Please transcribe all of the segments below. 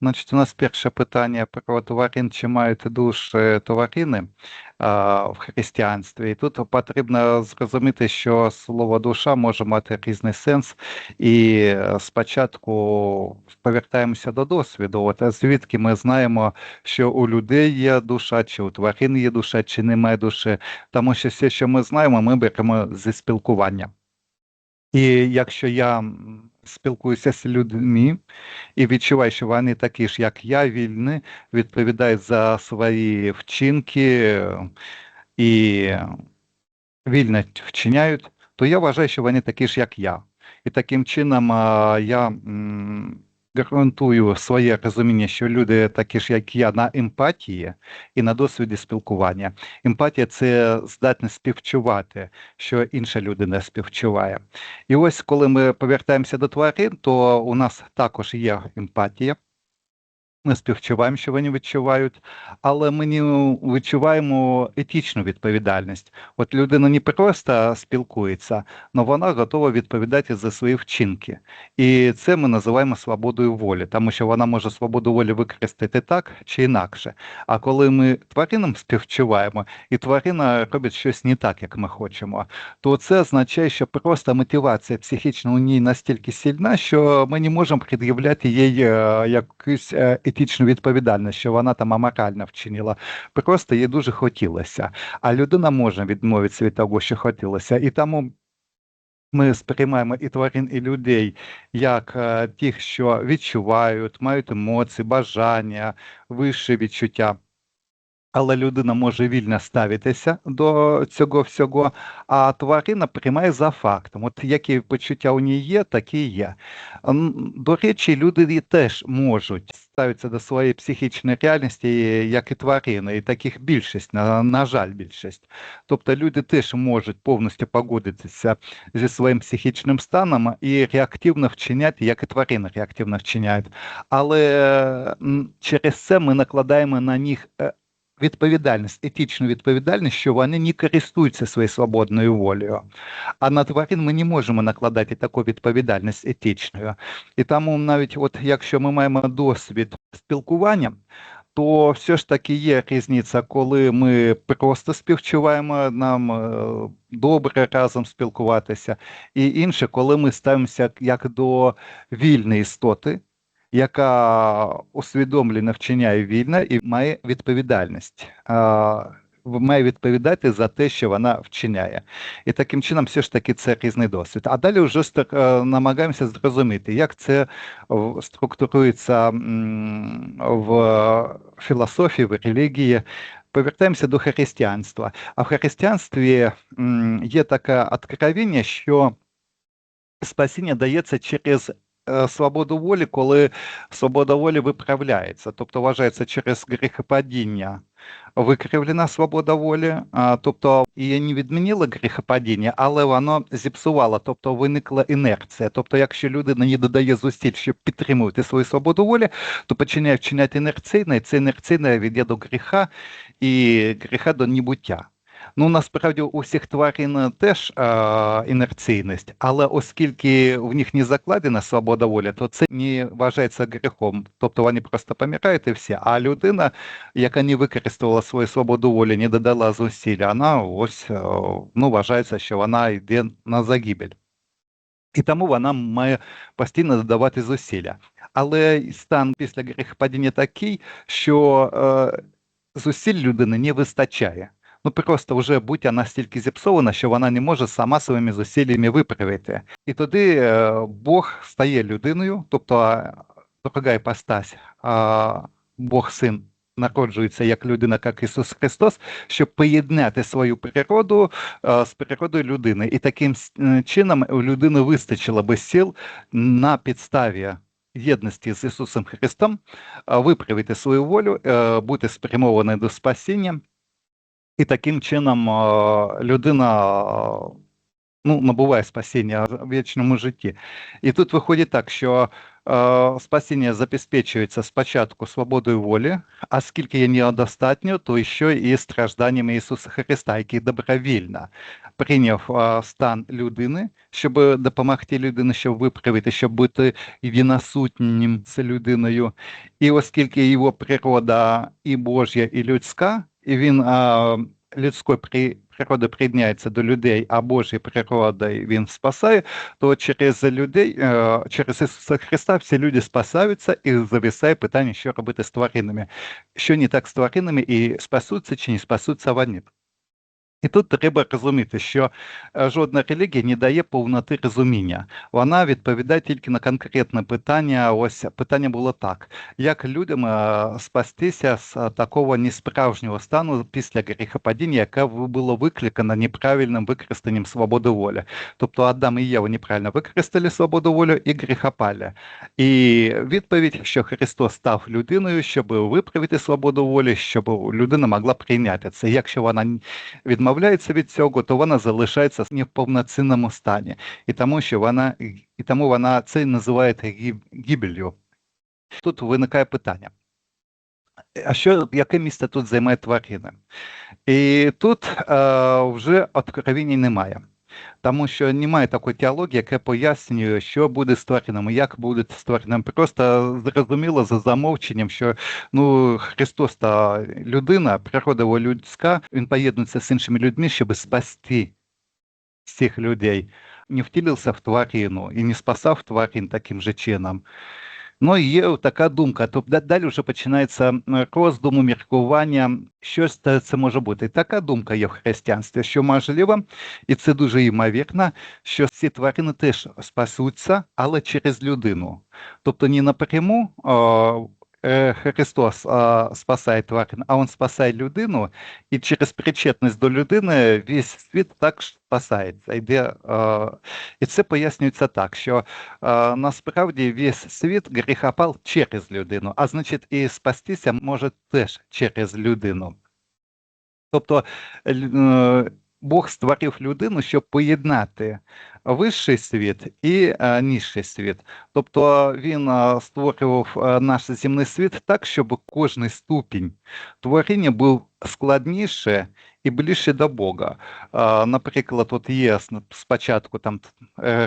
Значить, у нас перше питання про тварин, чи мають душі тварини а, в християнстві. І тут потрібно зрозуміти, що слово душа може мати різний сенс. І е, спочатку повертаємося до досвіду. От звідки ми знаємо, що у людей є душа, чи у тварин є душа, чи немає душі. Тому що все, що ми знаємо, ми беремо зі спілкування. І якщо я спілкуюся з людьми і відчуваю, що вони такі ж, як я, вільні, відповідають за свої вчинки е, і вільно вчиняють, то я вважаю, що вони такі ж, як я. І таким чином я м, ґрунтую своє розуміння, що люди такі ж, як я, на емпатії і на досвіді спілкування. Емпатія це здатність співчувати, що інша людина співчуває. І ось коли ми повертаємося до тварин, то у нас також є емпатія. Ми співчуваємо, що вони відчувають, але ми не відчуваємо етичну відповідальність. От людина не просто спілкується, але вона готова відповідати за свої вчинки. І це ми називаємо свободою волі, тому що вона може свободу волі використати так чи інакше. А коли ми тваринам співчуваємо, і тварина робить щось не так, як ми хочемо, то це означає, що просто мотивація психічна у ній настільки сильна, що ми не можемо пред'являти їй е, якусь е, етичну відповідальність, що вона там аморально вчинила. Просто їй дуже хотілося. А людина може відмовитися від того, що хотілося. І тому ми сприймаємо і тварин, і людей як е, тих, що відчувають, мають емоції, бажання, вищі відчуття. Але людина може вільно ставитися до цього всього, а тварина приймає за фактом. От які почуття у ній є, такі є. До речі, люди теж можуть ставитися до своєї психічної реальності, як і тварини, і таких більшість, на, на жаль, більшість. Тобто люди теж можуть повністю погодитися зі своїм психічним станом і реактивно вчиняти, як і тварини реактивно вчиняють. Але через це ми накладаємо на них. Відповідальність, етичну відповідальність, що вони не користуються своєю свободною волею. А на тварин ми не можемо накладати таку відповідальність етичною. І тому навіть от якщо ми маємо досвід спілкування, то все ж таки є різниця, коли ми просто співчуваємо, нам е, добре разом спілкуватися, і інше, коли ми ставимося як до вільної істоти, яка усвідомлено вчиняє вільно і має відповідальність. Має відповідати за те, що вона вчиняє. І таким чином, все ж таки, це різний досвід. А далі вже стр- е, намагаємося зрозуміти, як це структурується в філософії, в релігії. Повертаємося до християнства. А в християнстві є таке откровення, що спасіння дається через е, свободу волі, коли свобода волі виправляється, тобто вважається через гріхопадіння викривлена свобода волі, тобто її не відмінило гріхопадіння, але воно зіпсувало, тобто виникла інерція. Тобто, якщо людина не додає зусиль, щоб підтримувати свою свободу волі, то починає вчиняти інерційно, і це інерційне веде до гріха і гріха до небуття. Ну, насправді у всіх тварин теж е, інерційність, але оскільки в них не закладена свобода волі, то це не вважається гріхом. Тобто вони просто помирають і все. А людина, яка не використовувала свою свободу волі, не додала зусилля, вона ось ну, вважається, що вона йде на загибель. І тому вона має постійно додавати зусилля. Але стан після гріхопадіння такий, що е, зусиль людини не вистачає. Ну просто вже буття настільки зіпсована, що вона не може сама своїми зусиллями виправити. І тоді е, Бог стає людиною, тобто е, друга іпостась, Бог син народжується як людина, як Ісус Христос, щоб поєднати свою природу е, з природою людини. І таким чином у людини вистачило би сил на підставі єдності з Ісусом Христом виправити свою волю, бути спрямованою до спасіння. І таким чином е, людина е, ну, набуває спасіння в вічному житті. І тут виходить так, що е, спасіння забезпечується спочатку свободою волі, а скільки є недостатньо, то ще і стражданнями Ісуса Христа, який добровільно прийняв стан людини, щоб допомогти людині, щоб виправити, щоб бути віносутнім з людиною. І оскільки його природа і Божя, і людська, і він а, людською при природи приєднається до людей, а Божою природою він спасає, то через людей, е, через Ісуса Христа всі люди спасаються і зависає питання, що робити з тваринами. Що не так з тваринами, і спасуться чи не спасуться вони. І тут треба розуміти, що е, жодна релігія не дає повноти розуміння. Вона відповідає тільки на конкретне питання. Ось питання було так: як людям е, спастися з е, такого несправжнього стану після гріхопадіння, яке було викликано неправильним використанням свободи волі. Тобто Адам і Єва неправильно використали свободу волі і гріхопали. І відповідь, що Христос став людиною, щоб виправити свободу волі, щоб людина могла прийняти це. Якщо вона відмовляється від цього, то вона залишається не в повноцінному стані, і тому що вона і тому вона це називає гібелью. Тут виникає питання. А що яке місце тут займає тварина? І тут е, вже откровіння немає. Тому що немає такої теології, яка пояснює, що буде з тваринами, як буде з тваринами. Просто зрозуміло за замовченням, що ну Христос та людина, природа його людська, він поєднується з іншими людьми, щоб спасти всіх людей. Не втілився в тварину і не спасав тварин таким же чином. Ну, є така думка. Тобто далі вже починається роздуму, міркування, щось це може бути. Така думка є в християнстві, що можливо, і це дуже ймовірно, що ці тварини теж спасуться, але через людину. Тобто не напряму Христос спасає тварин, а Він спасає людину, і через причетність до людини весь світ також спасається. Йде, і це пояснюється так, що насправді весь світ гріхопав через людину, а значить, і спастися може теж через людину. Тобто Бог створив людину, щоб поєднати вищий світ і е, нижчий світ. Тобто він е, створював е, наш земний світ так, щоб кожний ступінь творіння був складніше і ближче до Бога. Наприклад, от є спочатку там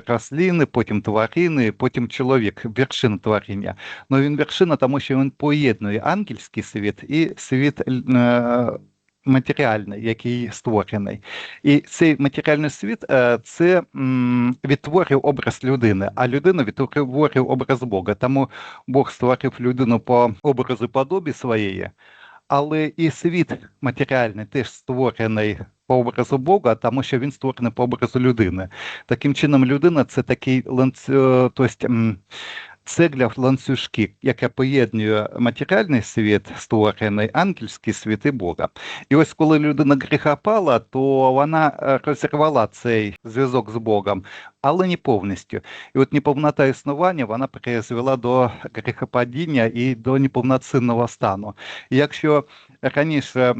рослини, потім тварини, потім чоловік, вершина творіння. Ну він вершина, тому що він поєднує ангельський світ і світ. Матеріальний, який створений. І цей матеріальний світ е, це відтворює образ людини, а людина відтворює образ Бога. Тому Бог створив людину по образу подобі своєї, але і світ матеріальний теж створений. По образу Бога, тому що він створений по образу людини. Таким чином, людина це такий тобто, в ланцюжки, яка поєднує матеріальний світ, створений ангельський світ Бога. І ось коли людина гріхопала, то вона е, розірвала цей зв'язок з Богом, але не повністю. І от неповнота існування вона призвела до гріхопадіння і до неповноцінного стану. І якщо раніше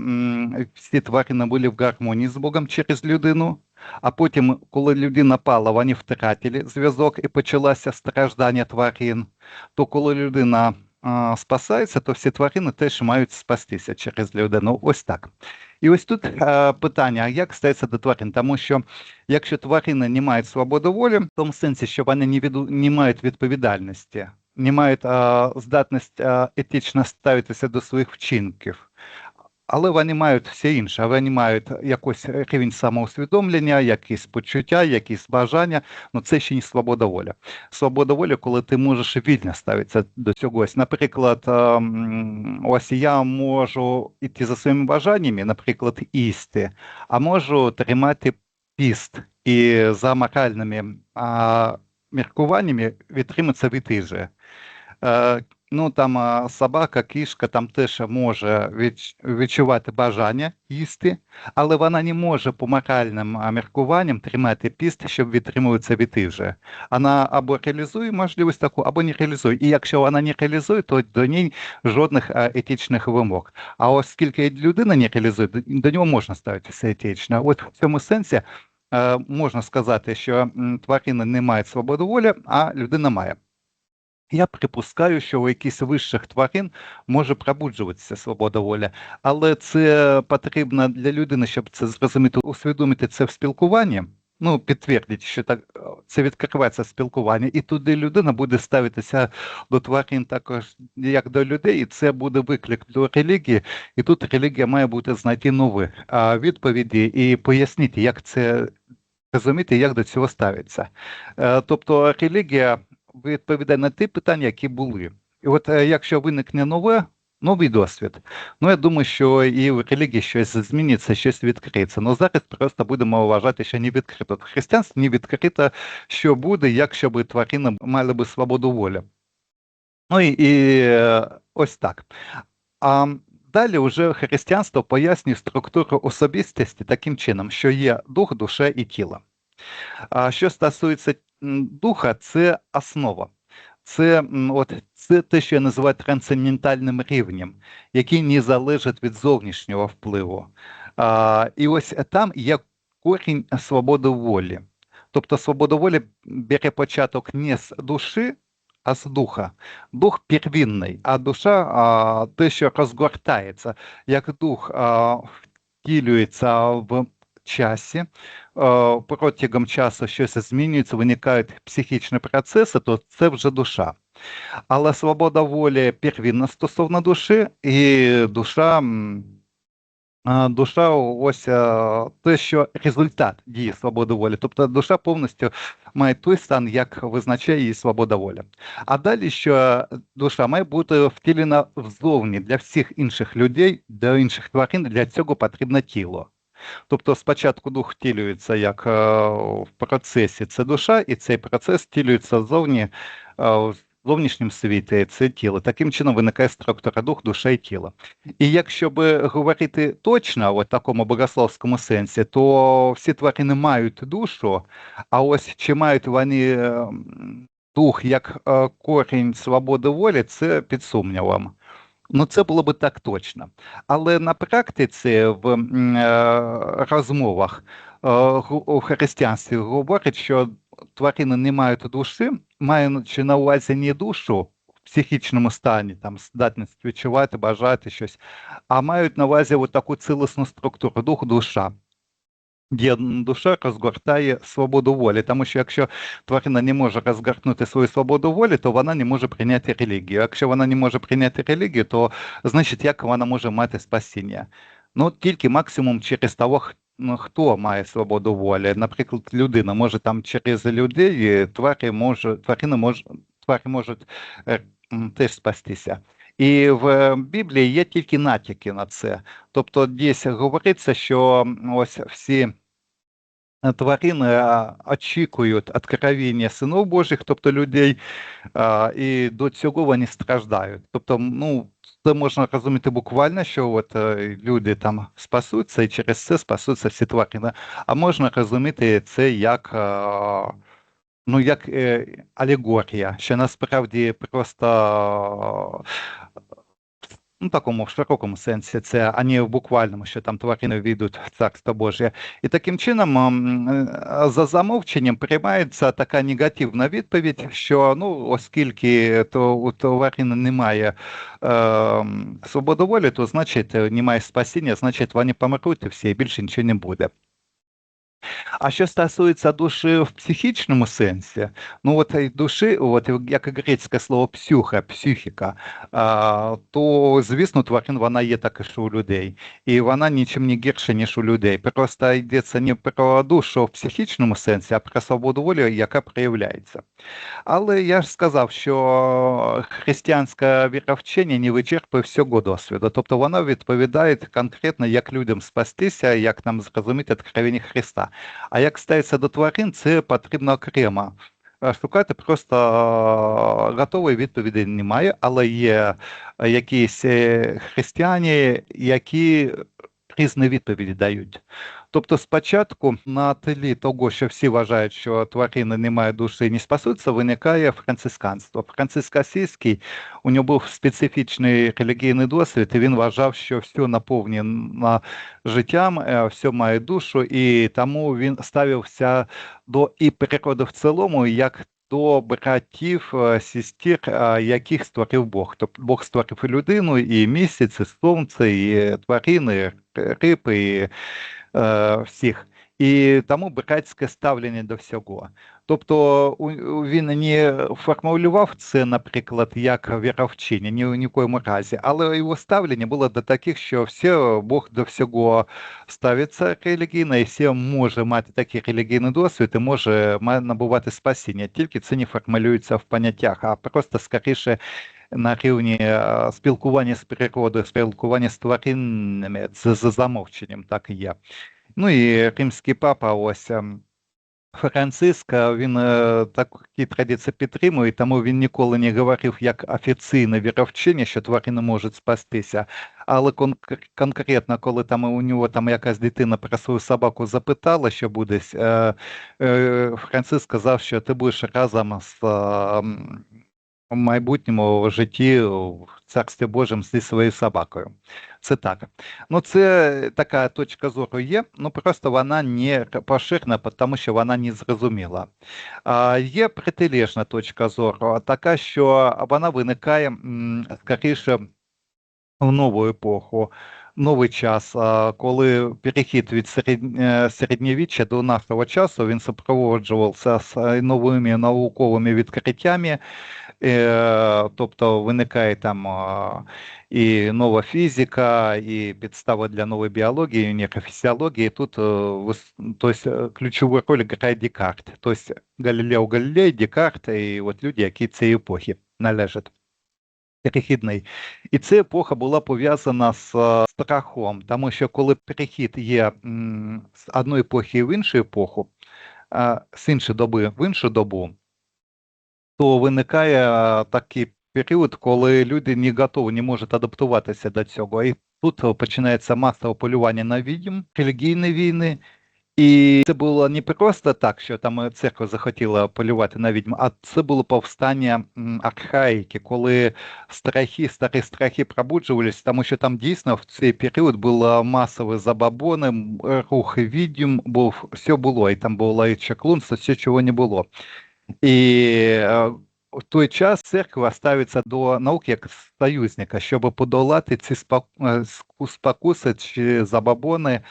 всі тварини були в гармонії з Богом через людину, а потім, коли людина пала, вони втратили зв'язок і почалося страждання тварин, то коли людина а, спасається, то всі тварини теж мають спастися через людину. Ось так. І ось тут а, питання: як стається до тварин? Тому що якщо тварини не мають свободи волі, в тому сенсі, що вони не, від... не мають відповідальності, не мають а, здатність а, етично ставитися до своїх вчинків але вони мають все інше. Вони мають якийсь рівень самоусвідомлення, якісь почуття, якісь бажання. Ну це ще не свобода воля. Свобода волі, коли ти можеш вільно ставитися до цього. Наприклад, ем, ось я можу йти за своїми бажаннями, наприклад, їсти, а можу тримати піст і за моральними а, міркуваннями відтриматися від їжі. Е, Ну там собака, кішка там теж може відчувати бажання їсти, але вона не може по моральним міркуванням тримати піст, щоб відтримуватися від їжі. Вона або реалізує можливість таку, або не реалізує. І якщо вона не реалізує, то до неї жодних етичних вимог. А оскільки людина не реалізує, до нього можна ставитися етично. От в цьому сенсі можна сказати, що тварини не мають свободу волі, а людина має. Я припускаю, що у якихось вищих тварин може пробуджуватися свобода волі, але це потрібно для людини, щоб це зрозуміти, усвідомити це в спілкуванні. Ну, підтвердити, що так е, це відкривається спілкування, і туди людина буде ставитися до тварин також як до людей, і це буде виклик до релігії. І тут релігія має бути знайти нові а, відповіді і пояснити, як це розуміти, як до цього ставиться. Е, Тобто релігія відповідає на ті питання, які були. І от е, якщо виникне нове, новий досвід, ну я думаю, що і в релігії щось зміниться, щось відкриється. Ну зараз просто будемо вважати, що не відкрито. В християнстві не відкрито, що буде, якщо б тварини мали би свободу волі. Ну і, і е, ось так. А далі вже християнство пояснює структуру особистості таким чином, що є дух, душа і тіло. Що стосується духа, це основа. Це, от, це те, що я називаю трансцендентальним рівнем, який не залежить від зовнішнього впливу. А, і ось там є корінь свободи волі. Тобто свобода волі бере початок не з душі, а з духа. Дух первинний, а душа а, те, що розгортається, як дух а, втілюється в часі, е, протягом часу щось змінюється, виникають психічні процеси, то це вже душа. Але свобода волі первинна стосовно душі, і душа, душа ось е, те, що результат дії свободи волі. Тобто душа повністю має той стан, як визначає її свобода волі. А далі, що душа має бути втілена взовні для всіх інших людей, для інших тварин, для цього потрібно тіло. Тобто спочатку дух втілюється як е, в процесі це душа, і цей процес втілюється ззовні е, в зовнішньому світі, це тіло. Таким чином виникає структура дух, душа і тіло. І якщо би говорити точно в такому богословському сенсі, то всі тварини мають душу, а ось чи мають вони е, дух як е, корінь свободи волі, це під сумнівом. Ну, це було би так точно. Але на практиці в е, розмовах е, у християнстві говорять, що тварини не мають душі, маючи на увазі не душу в психічному стані, там здатність відчувати, бажати щось, а мають на увазі от таку цілісну структуру, дух, душа. Де душа розгортає свободу волі, тому що якщо тварина не може розгорнути свою свободу волі, то вона не може прийняти релігію. Якщо вона не може прийняти релігію, то значить як вона може мати спасіння? Ну тільки максимум через того, ну, хто має свободу волі. Наприклад, людина може там через людей, твари може, тварини може, твари можуть е, теж спастися. І в е, Біблії є тільки натяки на це. Тобто, десь говориться, що ось всі е, тварини очікують откровення синів Божих, тобто людей, і до цього вони страждають. Тобто, ну, це можна розуміти буквально, що от е, люди там спасуться, і через це спасуться всі тварини. А можна розуміти це як, ну, як е, алегорія, що насправді просто ну, такому в широкому сенсі, це а не в буквальному, що там тварини війдуть в царство Божє. І таким чином, е, за замовченням приймається така негативна відповідь, що ну, оскільки то у тварини немає е, м, свободи волі, то значить е, немає спасіння, значить вони помруть і всі, більше нічого не буде. А що стосується душі в психічному сенсі, ну от душі, от як і грецьке слово псюха, психіка, то звісно, тварин вона є також у людей, і вона нічим не гірша, ніж у людей. Просто йдеться не про душу в психічному сенсі, а про свободу волі, яка проявляється. Але я ж сказав, що християнське віровчення не вичерпує всього досвіду, тобто воно відповідає конкретно, як людям спастися, як нам зрозуміти откровення Христа. А як ставиться до тварин, це потрібно окремо. Е, Шукати просто е, готової відповіді немає, але є е, якісь християні, які різні відповіді дають. Тобто спочатку на тлі того, що всі вважають, що тварини не мають душі і не спасуться, виникає францисканство. Франциск Асійський, у нього був специфічний релігійний досвід, і він вважав, що все наповнено життям, е, все має душу, і тому він ставився до і природи в цілому як до братів, е, сестер, е, яких створив Бог. Тобто Бог створив і людину, і місяць, і сонце, і тварини, і е, всіх. І тому братське ставлення до всього. Тобто він не формулював це, наприклад, як віровчення, ні в нікоєму разі, але його ставлення було до таких, що все, Бог до всього ставиться релігійно, і все може мати такий релігійний досвід і може набувати спасіння. Тільки це не формулюється в поняттях, а просто скоріше. На рівні спілкування з природою, спілкування з тваринами, це за замовченням так і є. Ну і римський папа ось ем, Франциск, він е, такі традиції підтримує, тому він ніколи не говорив як офіційне віровчення, що тварини можуть спастися. Але конкретно, коли там у нього там якась дитина про свою собаку запитала, що буде, е, е, Франциск сказав, що ти будеш разом з в майбутньому житті в царстві Божому зі своєю собакою. Це так. Ну, це така точка зору є, ну просто вона не поширена, тому що вона не зрозуміла. А Є протилежна точка зору, така, що вона виникає скоріше в нову епоху. Новий час, коли перехід від е, середньовіччя до нашого часу він супроводжувався з новими науковими відкриттями, тобто виникає там і нова фізика, і підстава для нової біології, і нейрофізіології. Тут тобто, ключову роль грає Декарт. Тобто Галілео Галілей, Декарт і от люди, які цієї епохи належать. Перехідний. І ця епоха була пов'язана з страхом, тому що коли перехід є з одної епохи в іншу епоху, з іншої доби в іншу добу, то виникає такий період, коли люди не готові, не можуть адаптуватися до цього. І тут починається масове полювання на відьм, релігійні війни. І це було не просто так, що там церква захотіла полювати на відьм, а це було повстання архаїки, коли страхи, старі страхи пробуджувалися, тому що там дійсно в цей період було масові забабони, рух відьм, був все було, і там було і чаклунство, все чого не було. І е, в той час церква ставиться до науки як союзника, щоб подолати ці е, спокуси чи забабони.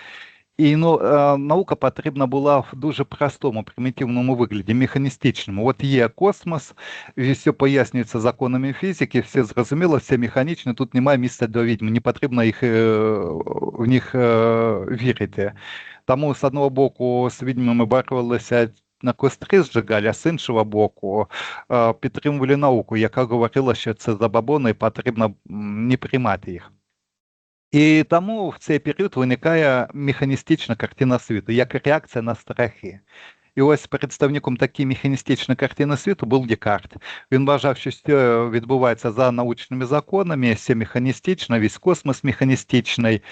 І ну, е, наука потрібна була в дуже простому, примітивному вигляді, механістичному. От є космос, і все пояснюється законами фізики, все зрозуміло, все механічно, тут немає місця до відьм, не потрібно їх, в них вірити. Тому, з одного боку, з відьмами боролися на костри зжигали, а з іншого боку підтримували науку, яка говорила, що це забабони і потрібно не приймати їх. І тому в цей період виникає механістична картина світу, як реакція на страхи. І ось представником такої механістичної картини світу був Декарт. Він вважав, що все відбувається за научними законами, все механістично, весь космос механістичний,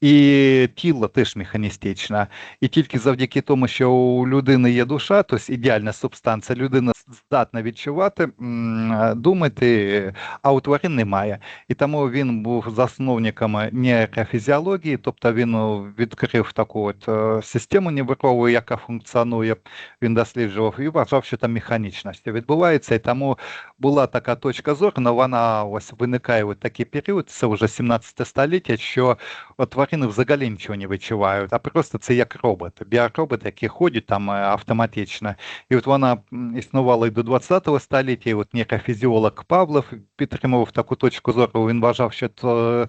і тіло теж механістичне. І тільки завдяки тому, що у людини є душа, тобто ідеальна субстанція, людина здатна відчувати, думати, а у тварин немає. І тому він був засновником нейрофізіології, тобто він відкрив таку от е, систему нейрову, яка функціонує, він досліджував і вважав, що там механічність відбувається. І тому була така точка зору, але вона ось виникає в такий період, це вже 17 століття, що тварин машини взагалі нічого не відчувають, а просто це як роботи, біороботи, які ходять там е, автоматично. І от вона існувала і до 20-го століття, і от нейрофізіолог Павлов підтримував таку точку зору. Він вважав, що то,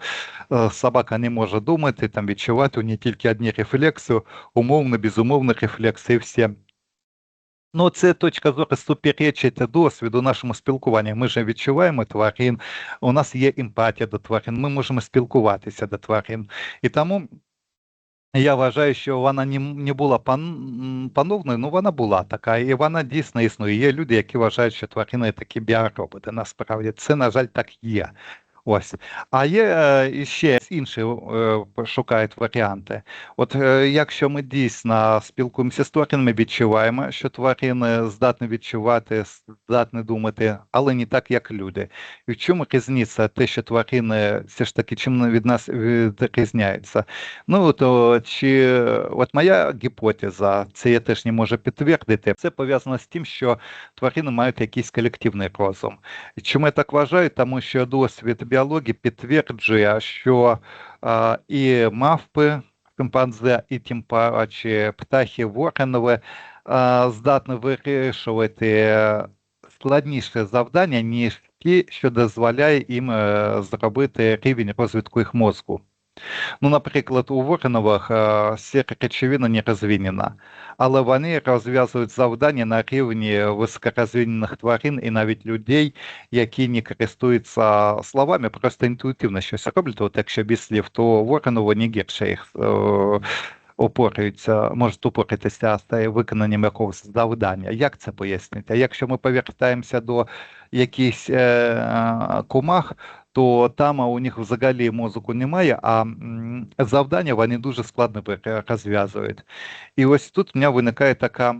собака не може думати, там відчувати у неї тільки одні рефлекси, умовно, безумовно рефлекси і всі. Ну, це точка зору суперечить досвіду нашому спілкуванню. Ми ж відчуваємо тварин, у нас є емпатія до тварин, ми можемо спілкуватися до тварин. І тому я вважаю, що вона не була пан, пановною, ну вона була така, і вона дійсно існує. Є люди, які вважають, що тварини такі біороботи. Насправді це, на жаль, так є. Ось. А є е, ще інші е, шукають варіанти. От е, якщо ми дійсно спілкуємося з тваринами, відчуваємо, що тварини здатні відчувати, здатні думати, але не так, як люди. І в чому різниця? Те, що тварини все ж таки чим від нас відрізняються? Ну то чи от моя гіпотеза, це я теж не можу підтвердити. Це пов'язано з тим, що тварини мають якийсь колективний розум. Чому я так вважаю? Тому що досвід біології підтверджує, що і мавпи, шимпанзе, і тим паче птахи воронове здатні вирішувати складніше завдання, ніж ті, що дозволяє їм е, зробити рівень розвитку їх мозку. Ну, наприклад, у Воронових е, сіра речовина не розвинена, але вони розв'язують завдання на рівні високорозвинених тварин і навіть людей, які не користуються словами, просто інтуїтивно щось роблять. От якщо без слів, то Вороново не гірше їх е, опорюються, можуть упоритися з виконанням якогось завдання. Як це пояснити? А якщо ми повертаємося до якихось е, комах, то там у них взагалі мозку немає, а завдання вони дуже складно розв'язують. І ось тут в мене виникає така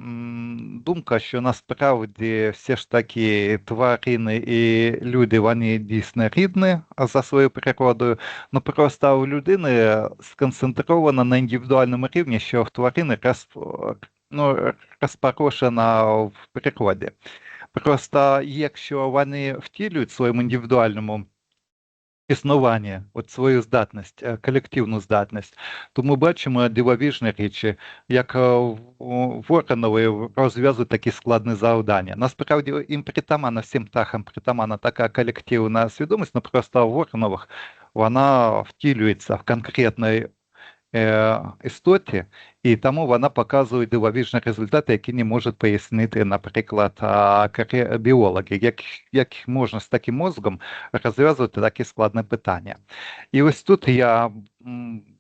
думка, що насправді все ж таки тварини і люди вони дійсно рідні за своєю природою, ну просто у людини сконцентровано на індивідуальному рівні, що в тварини роз, ну, розпорошено в природі. Просто якщо вони втілюють в своєму індивідуальному існування, от свою здатність, е, колективну здатність, то ми бачимо дивовижні речі, як е, Воронові розв'язують такі складні завдання. Насправді їм притамана всім птахам притамана така колективна свідомість, ну просто в Воронових вона втілюється в конкретної е, істоті, і тому вона показує дивовижні результати, які не можуть пояснити, наприклад, біологи, як, як можна з таким мозком розв'язувати такі складні питання. І ось тут я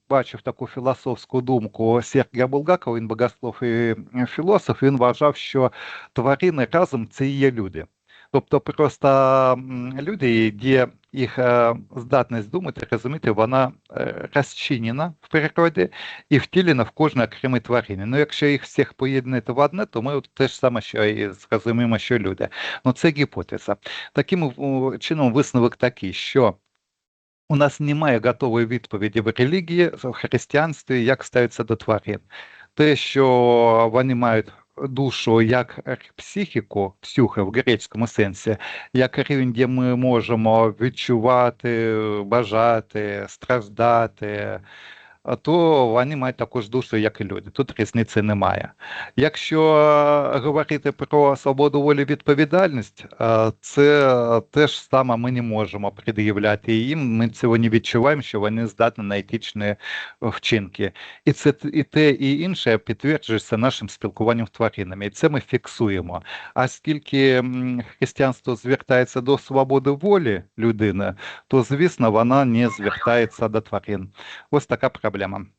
бачив таку філософську думку Сергія Булгакова, він богослов і філософ, він вважав, що тварини разом це і є люди. Тобто просто люди, де їх е, здатність думати, розуміти, вона е, розчинена в природі і втілена в кожній окремій тварині. Ну, якщо їх всіх поєднати в одне, то ми от те ж саме, що і зрозуміємо, що люди. Ну, це гіпотеза. Таким чином, висновок такий, що у нас немає готової відповіді в релігії, в християнстві, як ставиться до тварин. Те, що вони мають душу як психіку, псюхи в грецькому сенсі, як рівень, де ми можемо відчувати, бажати, страждати, то вони мають також душу, як і люди. Тут різниці немає. Якщо е, говорити про свободу волі відповідальність, е, це теж саме ми не можемо пред'являти їм. Ми цього не відчуваємо, що вони здатні на етичні е, вчинки. І це і те, і інше підтверджується нашим спілкуванням з тваринами. І це ми фіксуємо. А скільки християнство звертається до свободи волі людини, то звісно вона не звертається до тварин. Ось така проблема. bilemem.